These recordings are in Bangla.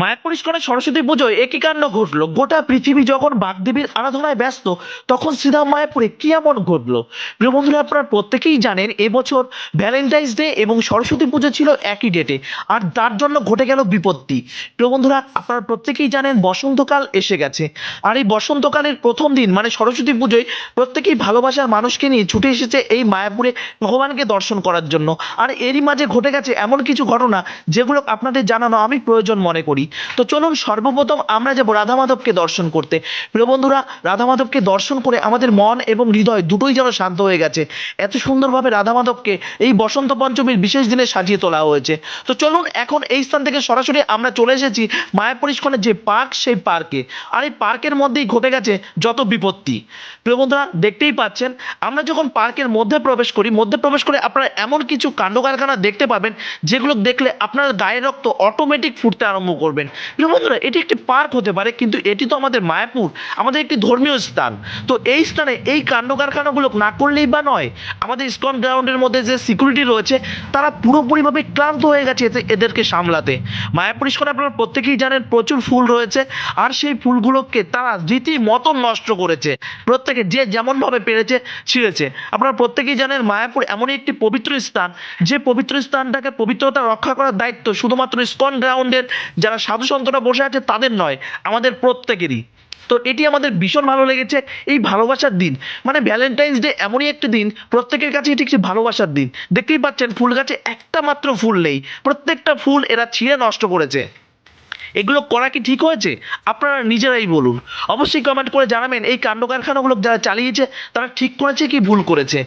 মায়াপুর ইস্কনে সরস্বতী পুজোয় একই কাণ্ড ঘটলো। গোটা পৃথিবী যখন বাগদেবীর আরাধনায় ব্যস্ত, তখন শ্রীরাম মায়াপুরে কি এমন ঘটলো? প্রিয় বন্ধুরা, আপনারা প্রত্যেকেই জানেন, এবছর ভ্যালেন্টাইন্স ডে এবং সরস্বতী পুজো ছিল একই ডেটে, আর তার জন্য ঘটে গেল বিপত্তি। প্রিয় বন্ধুরা, আপনারা প্রত্যেকেই জানেন, বসন্তকাল এসে গেছে। আর এই বসন্তকালের প্রথম দিন মানে সরস্বতী পুজোয়, প্রত্যেকেই ভালোবাসার মানুষকে নিয়ে ছুটে এসেছে এই মায়াপুরে ভগবানকে দর্শন করার জন্য। আর এরই মাঝে ঘটে গেছে এমন কিছু ঘটনা, যেগুলো আপনাদের জানানো আমি প্রয়োজন মনে করি। তো চলুন সর্বপ্রথম আমরা যাব রাধা মাধবকে দর্শন করতে। প্রিয় বন্ধুরা, রাধা মাধবকে দর্শন করে আমাদের মন এবং হৃদয় দুটোই যেন শান্ত হয়ে গেছে। এত সুন্দরভাবে রাধা মাধবকে এই বসন্ত পঞ্চমীর বিশেষ দিনে সাজিয়ে তোলা হয়েছে। তো চলুন এখন এই স্থান থেকে সরাসরি আমরা চলে এসেছি মায়াপুর যে পার্ক, সেই পার্কে। আর এই পার্কের মধ্যেই ঘটে গেছে যত বিপত্তি। প্রিয় বন্ধুরা, দেখতেই পাচ্ছেন, আমরা যখন পার্কের মধ্যে প্রবেশ করি, মধ্যে প্রবেশ করে আপনারা এমন কিছু কাণ্ড কারখানা দেখতে পাবেন, যেগুলো দেখলে আপনার গায়ের রক্ত অটোমেটিক ফুটতে আরম্ভ করবেন। প্রিয় বন্ধুরা, এটি একটি পার্ক হতে পারে, কিন্তু এটি তো আমাদের মায়াপুর, আমাদের একটি ধর্মীয় স্থান। তো এই স্থানে এই কাণ্ড কারখানাগুলো না করলেই বা নয়, আমাদের ইস্কন গ্রাউন্ডের মধ্যে যে সিকিউরিটি রয়েছে, তারা পুরোপুরিভাবে ক্লান্ত হয়ে গেছে এতে- এদেরকে সামলাতে। মায়াপুর ইস্কনে আপনারা প্রত্যেকেই জানেন, প্রচুর ফুল রয়েছে, আর সেই ফুলগুলোকে তারা রীতিমতো নষ্ট করেছে। প্রত্যেকে যে যেমনভাবে পেরেছে, ছিঁড়েছে। আপনারা প্রত্যেকেই জানেন, মায়াপুর এমনই একটি পবিত্র স্থান, যে পবিত্র স্থানটাকে পবিত্রতা রক্ষা করার দায়িত্ব শুধুমাত্র ইস্কন গ্রাউন্ডের যারা সাধু সন্তরা বসে আছে তাদের নয়, আমাদের প্রত্যেকেরই। তো এটি আমাদের ভীষণ ভালো লেগেছে এই ভালোবাসার দিন। মানে ভ্যালেন্টাইন্স ডে এমনই একটি দিন, প্রত্যেকের কাছে এটি একটি ভালোবাসার দিন। দেখতেই পাচ্ছেন, ফুল গাছে একটা মাত্র ফুল নেই, প্রত্যেকটা ফুল এরা ছিঁড়ে নষ্ট করেছে। এগুলো করা কি ঠিক হয়েছে? আপনারা নিজেরাই বলুন। অবশ্যই কমেন্ট করে জানাবেন, এই কাণ্ড কারখানাগুলো যারা চালিয়েছে, তারা ঠিক করেছে কি ভুল করেছে?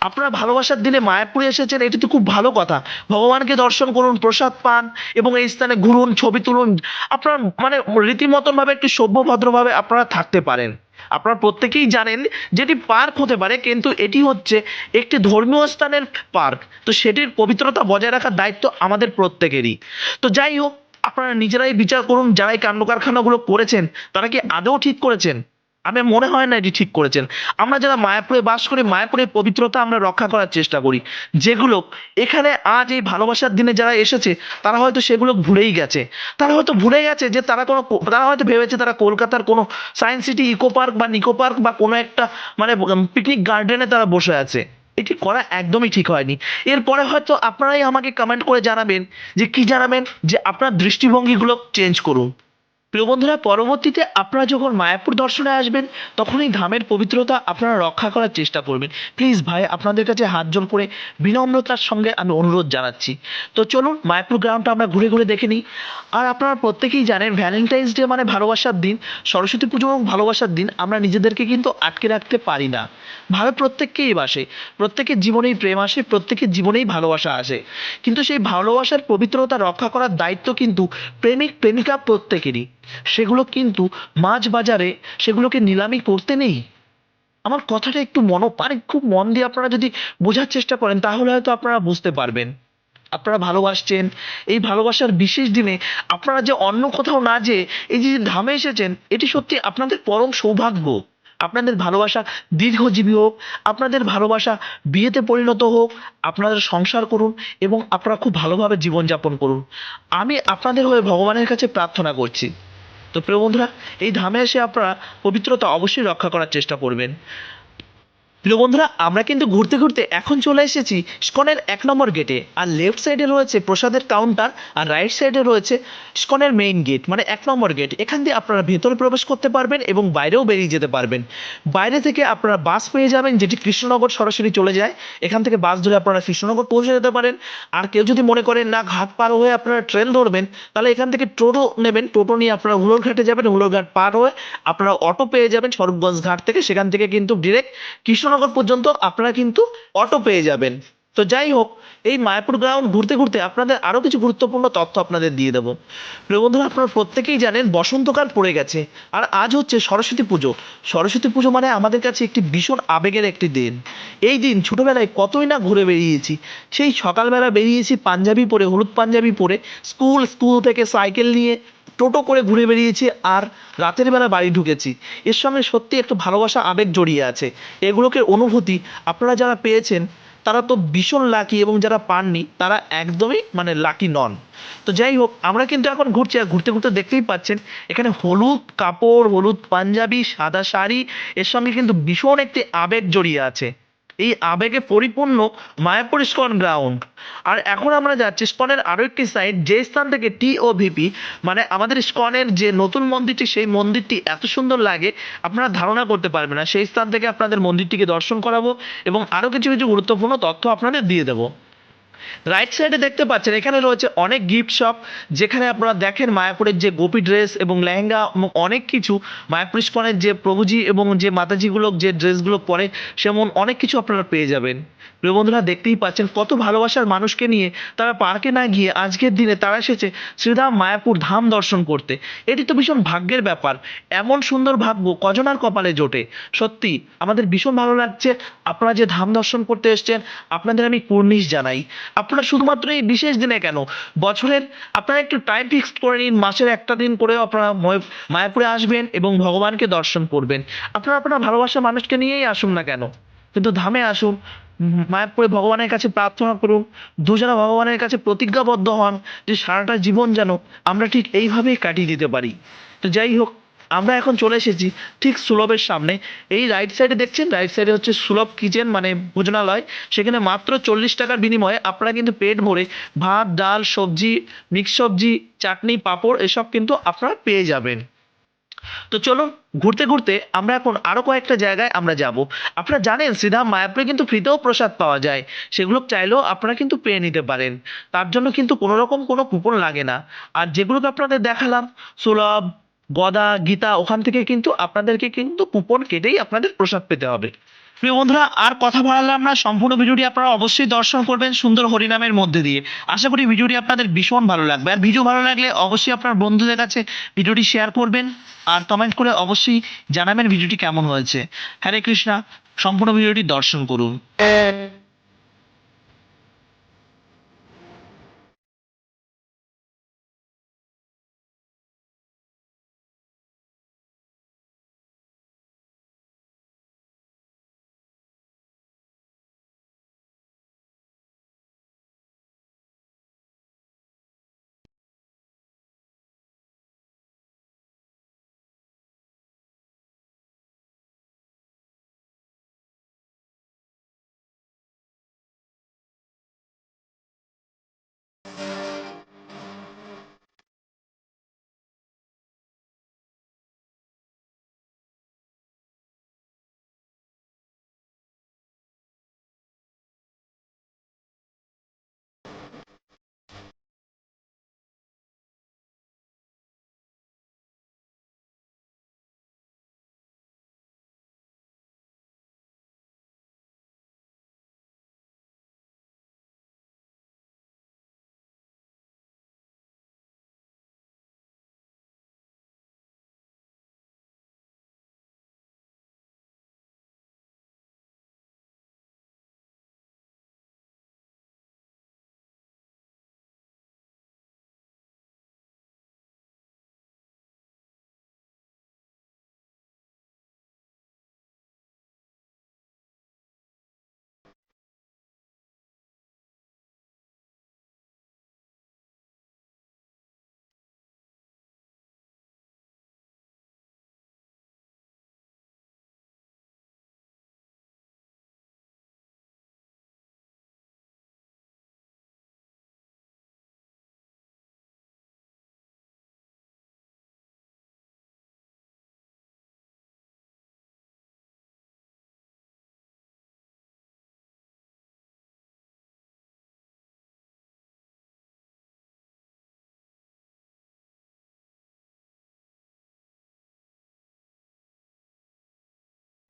আপনারা ভালোবাসার দিনে মায়াপুরে এসেছেন, এটি তো খুব ভালো কথা। ভগবানকে দর্শন করুন, প্রসাদ পান এবং এই স্থানে ঘুরুন, ছবি তুলুন। আপনার মানে রীতিমতনভাবে, একটু সভ্য ভদ্রভাবে আপনারা থাকতে পারেন। আপনারা প্রত্যেকেই জানেন যেটি পার্ক হতে পারে, কিন্তু এটি হচ্ছে একটি ধর্মীয় স্থানের পার্ক। তো সেটির পবিত্রতা বজায় রাখার দায়িত্ব আমাদের প্রত্যেকেরই। তো যাই হোক আপনারা নিজেরাই বিচার করুন যারা এই কাণ্ড কারখানাগুলো করেছেন, তারা কি আদৌ ঠিক করেছেন? আমি মনে হয় না এটি ঠিক করেছেন। আমরা যারা মায়াপুরে বাস করি, মায়াপুরের পবিত্রতা আমরা রক্ষা করার চেষ্টা করি। যেগুলো এখানে আজ এই ভালোবাসার দিনে যারা এসেছে, তারা হয়তো সেগুলো ভুলেই গেছে। তারা হয়তো ভুলে গেছে যে তারা কোনো তারা হয়তো ভেবেছে তারা কলকাতার কোনো সায়েন্স সিটি, ইকো পার্ক বা নিকো পার্ক বা কোনো একটা মানে পিকনিক গার্ডেনে তারা বসে আছে। এটি করা একদমই ঠিক হয়নি। এরপরে হয়তো আপনারাই আমাকে কমেন্ট করে জানাবেন যে কী জানাবেন যে আপনার দৃষ্টিভঙ্গিগুলো চেঞ্জ করুন। প্রিয় বন্ধুরা, পরবর্তীতে আপনারা যখন মায়াপুর দর্শনে আসবেন তখন এই ধামের পবিত্রতা আপনারা রক্ষা করার চেষ্টা করবেন। প্লিজ ভাই, আপনাদের কাছে হাত জোর করে বিনম্রতার সঙ্গে আমি অনুরোধ জানাচ্ছি। তো চলুন, মায়াপুর গ্রামটা আমরা ঘুরে ঘুরে দেখে নিই। আর আপনারা প্রত্যেকেই জানেন ভ্যালেন্টাইন্স ডে মানে ভালোবাসার দিন। সরস্বতী পুজো এবং ভালোবাসার দিন আমরা নিজেদেরকে কিন্তু আটকে রাখতে পারি না। ভাবে প্রত্যেককেই বাসে। প্রত্যেকের জীবনেই প্রেম আসে, প্রত্যেকের জীবনেই ভালোবাসা আসে। কিন্তু সেই ভালোবাসার পবিত্রতা রক্ষা করার দায়িত্ব কিন্তু প্রেমিক, প্রেমিকা প্রত্যেকেরই। সেগুলো কিন্তু মাছ বাজারে সেগুলোকে নিলামি করতে নেই। আমার কথাটা একটু মন মানে খুব মন দিয়ে আপনারা যদি বোঝার চেষ্টা করেন, তাহলে হয়তো আপনারা বুঝতে পারবেন। আপনারা ভালোবাসছেন, এই ভালোবাসার বিশেষ দিনে আপনারা যে অন্য কোথাও না যেয়ে এই যে ধামে এসেছেন, এটি সত্যি আপনাদের পরম সৌভাগ্য। আপনাদের ভালোবাসা দীর্ঘজীবী হোক, আপনাদের ভালোবাসা বিয়েতে পরিণত হোক, আপনাদের সংসার করুন এবং আপনারা খুব ভালোভাবে জীবনযাপন করুন। আমি আপনাদের হয়ে ভগবানের কাছে প্রার্থনা করছি। তো প্রিয় বন্ধুরা এই ধামে এসে আপনারা পবিত্রতা অবশ্যই রক্ষা করার চেষ্টা করবেন। প্রিয় বন্ধুরা, আমরা কিন্তু ঘুরতে ঘুরতে এখন চলে এসেছি স্কনের এক নম্বর গেটে আর লেফট সাইডে রয়েছে প্রসাদের কাউন্টার আর রাইট সাইডে রয়েছে স্কনের মেইন গেট মানে এক নম্বর গেট এখান দিয়ে আপনারা ভেতরে প্রবেশ করতে পারবেন এবং বাইরেও বেরিয়ে যেতে পারবেন। বাইরে থেকে আপনারা বাস পেয়ে যাবেন যেটি কৃষ্ণনগর সরাসরি চলে যায়। এখান থেকে বাস ধরে আপনারা কৃষ্ণনগর পৌঁছে যেতে পারেন। আর কেউ যদি মনে করেন, না, ঘাট পার হয়ে আপনারা ট্রেন ধরবেন, তাহলে এখান থেকে টোটো নেবেন। টোটো নিয়ে আপনারা হুলোর ঘাটে যাবেন। হুলোর ঘাট পার হয়ে আপনারা অটো পেয়ে যাবেন স্বরূপগঞ্জ ঘাট থেকে। সেখান থেকে কিন্তু ডিরেক্ট কৃষ্ণনগর পর্যন্ত আপনারা কিন্তু অটো পেয়ে যাবেন। তো যাই হোক, এই মায়াপুর গ্রাউন্ড ঘুরতে ঘুরতে আপনাদের আরও কিছু গুরুত্বপূর্ণ তথ্য আপনাদের দিয়ে দেবো। প্রিয় বন্ধুরা, আপনারা প্রত্যেকেই জানেন বসন্তকাল পড়ে গেছে, আর আজ হচ্ছে সরস্বতী পুজো। সরস্বতী পুজো মানে আমাদের কাছে একটি ভীষণ আবেগের একটি দিন। এই দিন ছোটোবেলায় কতই না ঘুরে বেরিয়েছি সেই সকালবেলা বেরিয়েছি পাঞ্জাবি পরে, হলুদ পাঞ্জাবি পরে, স্কুল স্কুল থেকে সাইকেল নিয়ে টোটো করে ঘুরে বেরিয়েছি আর রাতের বেলা বাড়ি ঢুকেছি। এর সঙ্গে সত্যি একটু ভালোবাসা, আবেগ জড়িয়ে আছে। এগুলোকে অনুভূতি আপনারা যারা পেয়েছেন, তারা তো ভীষণ লাকি এবং যারা পাননি, তারা একদমই মানে লাকি নন। তো যাই হোক, আমরা কিন্তু এখন ঘুরছি আর ঘুরতে ঘুরতে দেখতেই পাচ্ছেন, এখানে হলুদ কাপড়, হলুদ পাঞ্জাবি, সাদা শাড়ি, এর সঙ্গে কিন্তু ভীষণ একটি আবেগ জড়িয়ে আছে। এই আবেগে পরিপূর্ণ মায়াপুর ইস্কন গ্রাউন্ড। আর এখন আমরা যাচ্ছি স্কনের আরও একটি সাইড যে স্থান থেকে টি ও ভিপি মানে আমাদের স্কনের যে নতুন মন্দিরটি, সেই মন্দিরটি এত সুন্দর লাগে, আপনারা ধারণা করতে পারবেন না। সেই স্থান থেকে আপনাদের মন্দিরটিকে দর্শন করাবো এবং আরও কিছু কিছু গুরুত্বপূর্ণ তথ্য আপনাদের দিয়ে দেবো। রাইট সাইডে দেখতে পাচ্ছেন, এখানে রয়েছে অনেক গিফট শপ যেখানে আপনারা দেখেন মায়াপুরের যে গোপী ড্রেস এবং লেহেঙ্গা অনেক কিছু, মায়াপুর ইস্কনের যে প্রভুজি এবং যে মাতাজিগুলো যে ড্রেসগুলো পরে, সেমন অনেক কিছু আপনারা পেয়ে যাবেন। প্রিয় বন্ধুরা, দেখতেই পাচ্ছেন কত ভালোবাসার মানুষকে নিয়ে তারা পার্কে না গিয়ে আজকের দিনে তারা এসেছে শ্রীধাম মায়াপুর ধাম দর্শন করতে। এটি তো ভীষণ ভাগ্যের ব্যাপার। এমন সুন্দর ভাগ্য কজনার কপালে জোটে? সত্যি, আমাদের ভীষণ ভালো লাগছে। আপনারা যে ধাম দর্শন করতে এসেছেন, আপনাদের আমি কুর্নিশ জানাই। আপনারা শুধুমাত্র এই বিশেষ দিনে কেন? বছরের, আপনারা একটু টাইম ফিক্স করে নিন, মাসের একটা দিন করেও আপনারা মায়াপুরে আসবেন এবং ভগবানকে দর্শন করবেন। আপনারা আপনার ভালোবাসার মানুষকে নিয়েই আসুন না কেন? কিন্তু ধামে আসুন, মায়াপুরে ভগবানের কাছে প্রার্থনা করুন, দুজনা ভগবানের কাছে প্রতিজ্ঞাবদ্ধ হন যে সারাটা জীবন যেন আমরা ঠিক এইভাবেই কাটিয়ে দিতে পারি। তো যাই হোক, আমরা এখন চলে এসেছি ঠিক সুলভের সামনে। এই রাইট সাইডে দেখছেন? রাইট সাইডে হচ্ছে সুলভ কিচেন মানে ভোজনালয়। সেখানে মাত্র চল্লিশ টাকার বিনিময়ে আপনারা কিন্তু পেট ভরে ভাত, ডাল, সবজি, মিক্স সবজি, চাটনি, পাঁপড় এসব কিন্তু আপনারা পেয়ে যাবেন। তো চলুন ঘুরতে ঘুরতে আমরা এখন আরও কয়েকটা জায়গায় আমরা যাব। আপনারা জানেন শ্রীধাম মায়াপুরে কিন্তু ফ্রিতেও প্রসাদ পাওয়া যায়। সেগুলো চাইলেও আপনারা কিন্তু পেয়ে নিতে পারেন। তার জন্য কিন্তু কোনো রকম কোনো কুপন লাগে না। আর যেগুলোকে আপনাদের দেখালাম, সুলভ, গদা, গীতা, ওখান থেকে কিন্তু আপনাদেরকে কিন্তু কুপন কেটেই আপনাদের প্রসাদ পেতে হবে। প্রিয় বন্ধুরা, আর কথা বাড়ালাম না। সম্পূর্ণ ভিডিওটি আপনারা অবশ্যই দর্শন করবেন সুন্দর হরিনামের মধ্যে দিয়ে। আশা করি ভিডিওটি আপনাদের ভীষণ ভালো লাগবে। আর ভিডিও ভালো লাগলে অবশ্যই আপনার বন্ধুদের কাছে ভিডিওটি শেয়ার করবেন আর কমেন্ট করে অবশ্যই জানাবেন ভিডিওটি কেমন হয়েছে। হরে কৃষ্ণা, সম্পূর্ণ ভিডিওটি দর্শন করুন।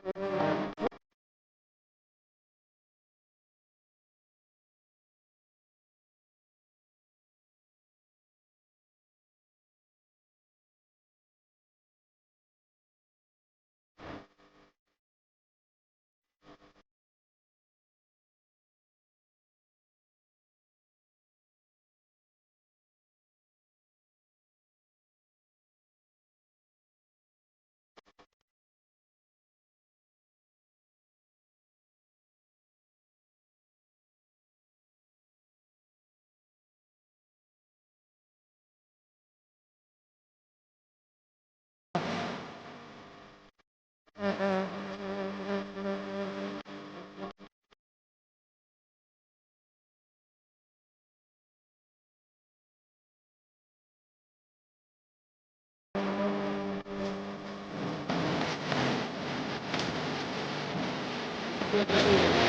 Mm-hmm. for the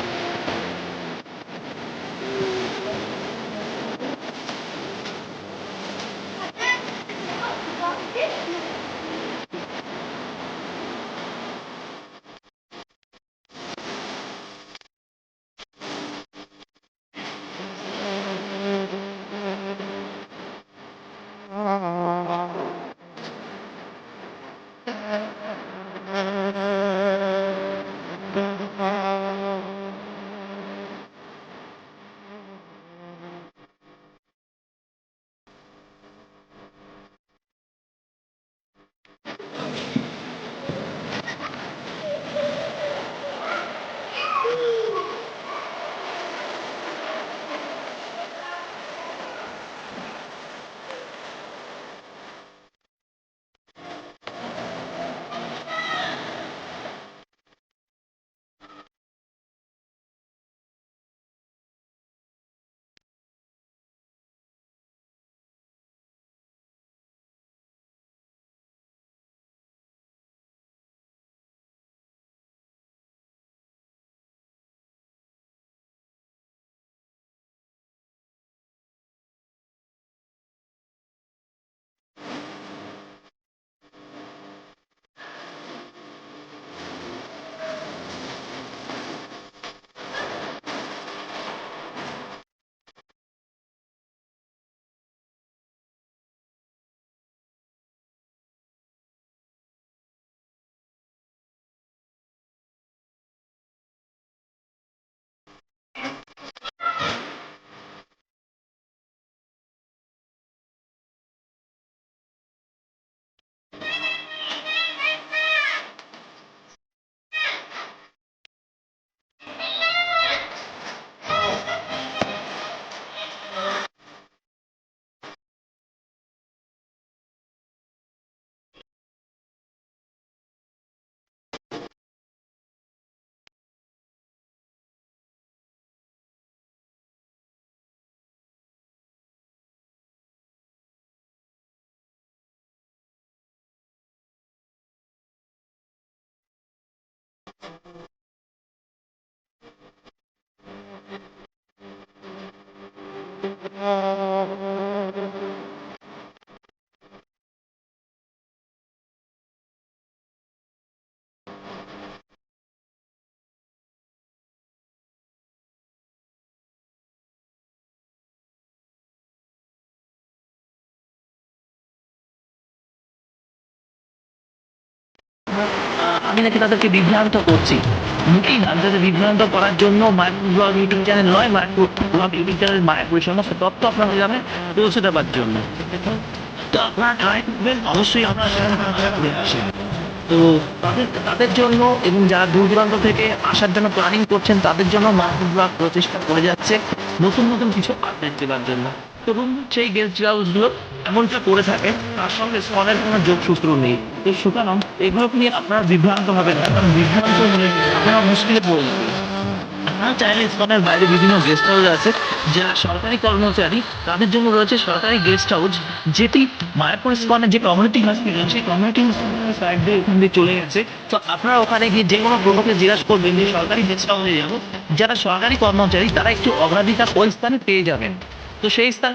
আমি নাকি তাদেরকে বিভ্রান্ত করছি। মোটেই না, আমি তাদের বিভ্রান্ত করার জন্য মায়াপুর ব্লগ ইউটিউব চ্যানেল নয়, মায়াপুর ব্লগ, ইউটিউব চ্যানেল, মায়াপুরের সমস্ত তথ্য আপনারা জানেন পৌঁছে দেওয়ার জন্য। তো আপনারা অবশ্যই আসি তো তাদের তাদের জন্য এবং যারা দূর দূরান্ত থেকে আসার জন্য প্ল্যানিং করছেন, তাদের জন্য মায়াপুর ব্লগ প্রচেষ্টা করে যাচ্ছে। নতুন নতুন কিছু আপডেট দেওয়ার জন্য। তো বন্ধু সেই গেস্ট হাউসগুলো এমনটা করে থাকে, তার সঙ্গে স্কনের কোনো যোগসূত্র নেই। সুতরাং এগুলো নিয়ে আপনারা বিভ্রান্ত হবেন কারণ বিভ্রান্ত হলে আপনারা মুশকিলে পড়বেন আপনারা চাইলে স্কনের বাইরে বিভিন্ন গেস্ট হাউস আছে যারা সরকারি কর্মচারী, তাদের জন্য রয়েছে সরকারি গেস্ট হাউস যেটি মায়াপুর স্কনের যে কমিউনিটি হসপিটাল সেই কমিউনিটি হসপিটালের সাইড দিয়ে ওখান দিয়ে চলে গেছে। তো আপনারা ওখানে গিয়ে যে কোনো গ্রহকে জিজ্ঞাসা করবেন যে, সরকারি গেস্ট হাউসে যাব? যারা সরকারি কর্মচারী, তারা একটু অগ্রাধিকার ওই স্থানে পেয়ে যাবেন। তো সেই স্থান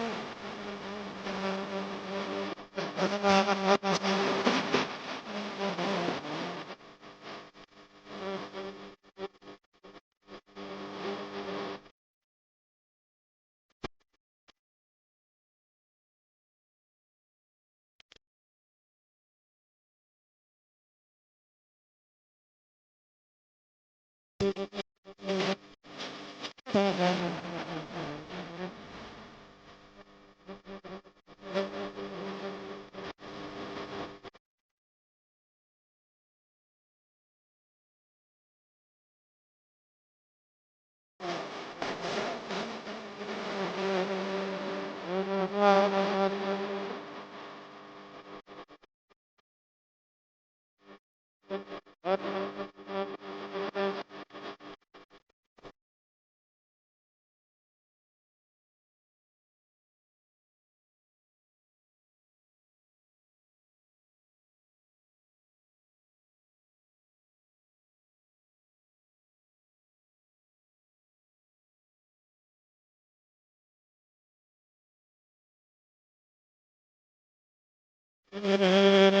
Mm-hmm. Mm-hmm.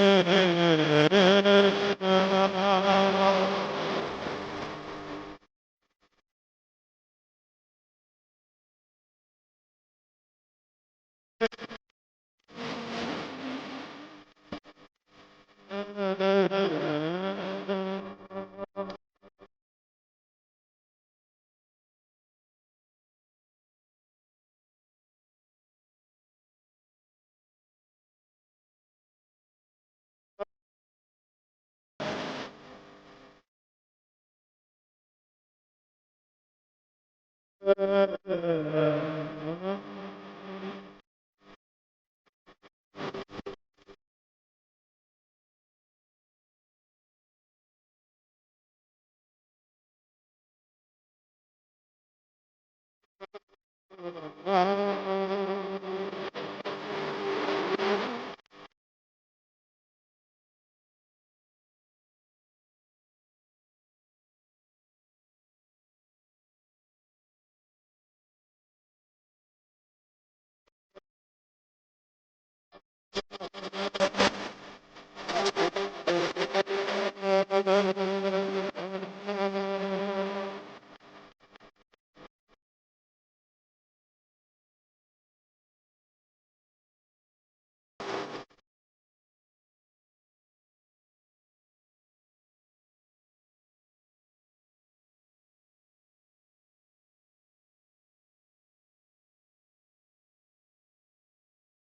Uh...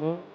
mm